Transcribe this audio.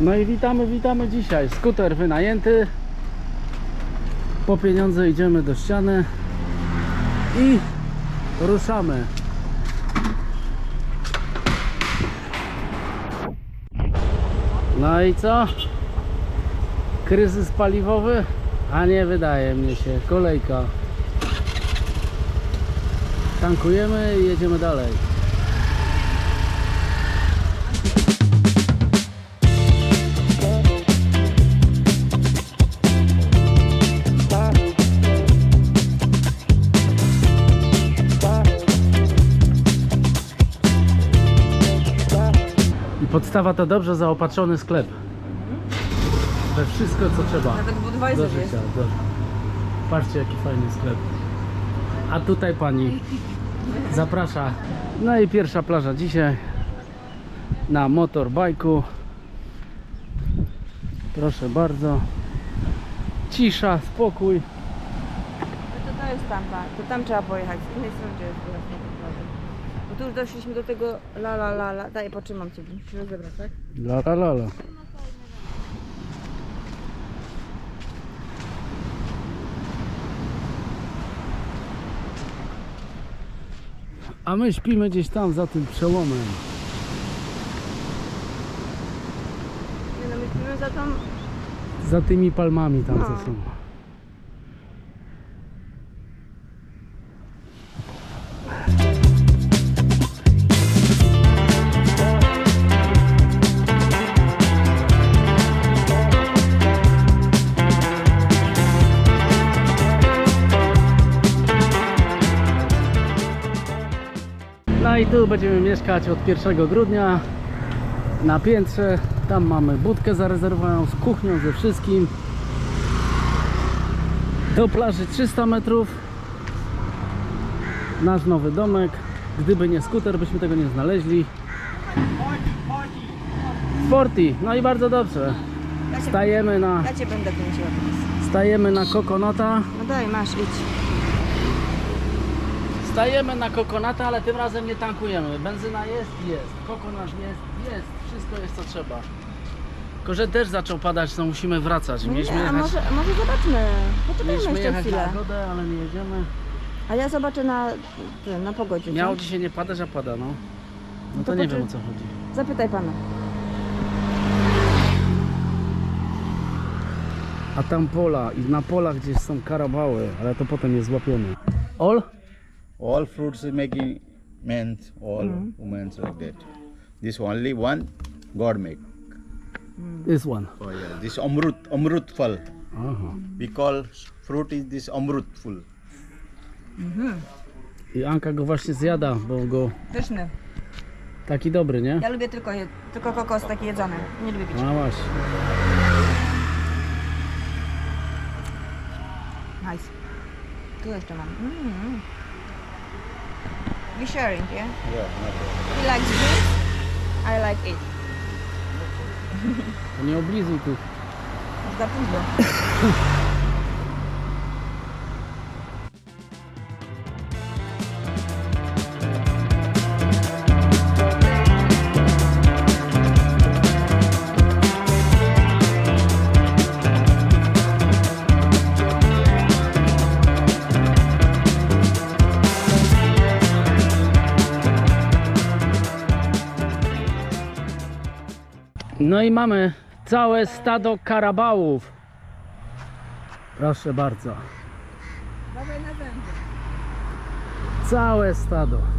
No i witamy, witamy dzisiaj. Skuter wynajęty. Po pieniądze idziemy do ściany i ruszamy. No i co? Kryzys paliwowy? A nie wydaje mnie się. Kolejka. Tankujemy i jedziemy dalej. I podstawa to dobrze zaopatrzony sklep. We wszystko co trzeba. Nawet Do Budweiser życia. jest. Do... Patrzcie jaki fajny sklep. A tutaj pani zaprasza. No i pierwsza plaża dzisiaj na motorbajku. Proszę bardzo. Cisza, spokój. No to, to jest tam. To tam trzeba pojechać. Z innej strony gdzie jest na tą plażę. Bo tu już doszliśmy do tego la la la la. Daj, potrzymam cię, musisz rozebrać, tak? La la la la. A my śpimy gdzieś tam za tym przełomem. Nie no, myśmy za tą... Za tymi palmami tam co są. No i tu będziemy mieszkać od 1 grudnia na piętrze. Tam mamy budkę zarezerwowaną z kuchnią, ze wszystkim. Do plaży 300 metrów. Nasz nowy domek. Gdyby nie skuter, byśmy tego nie znaleźli. Sporty. No i bardzo dobrze. Stajemy na, ja cię będę kręciła teraz. stajemy na kokonata. No daj, masz, idź. Stajemy na kokonata, ale tym razem nie tankujemy. Benzyna jest? Jest. Kokonat jest? Jest. Wszystko jest co trzeba. Tylko, że deszcz zaczął padać, no musimy wracać. No Mieliśmy nie, a jechać, może, może zobaczmy. Poczekajmy mieliśmy jeszcze jechać na chwilę. ale nie jedziemy. A ja zobaczę na, tym, na pogodzie. co? Miało dzisiaj nie padać, a pada, no. No to to nie poczy- wiem o co chodzi. Zapytaj pana. A tam pola i na polach gdzieś są karabały, ale to potem je złapiemy. Ol? All fruits is making men's, all women's like that. This only one God make. This one. Oh yeah, this amrut, amrut fal. Aha. We call fruit is this amrut full. I Anka go właśnie zjada, bo go Pyszny. taki dobry, nie? Ja lubię tylko, je, tylko kokos taki jedzony. Nie lubię pić. No właśnie. Nice. Tu jeszcze mam. Mm. We sharing, yeah? Yeah, not bad. He likes this. I like it. Nie oblizuj tu. Już za późno. No i mamy całe stado karabałów. Proszę bardzo. Całe stado.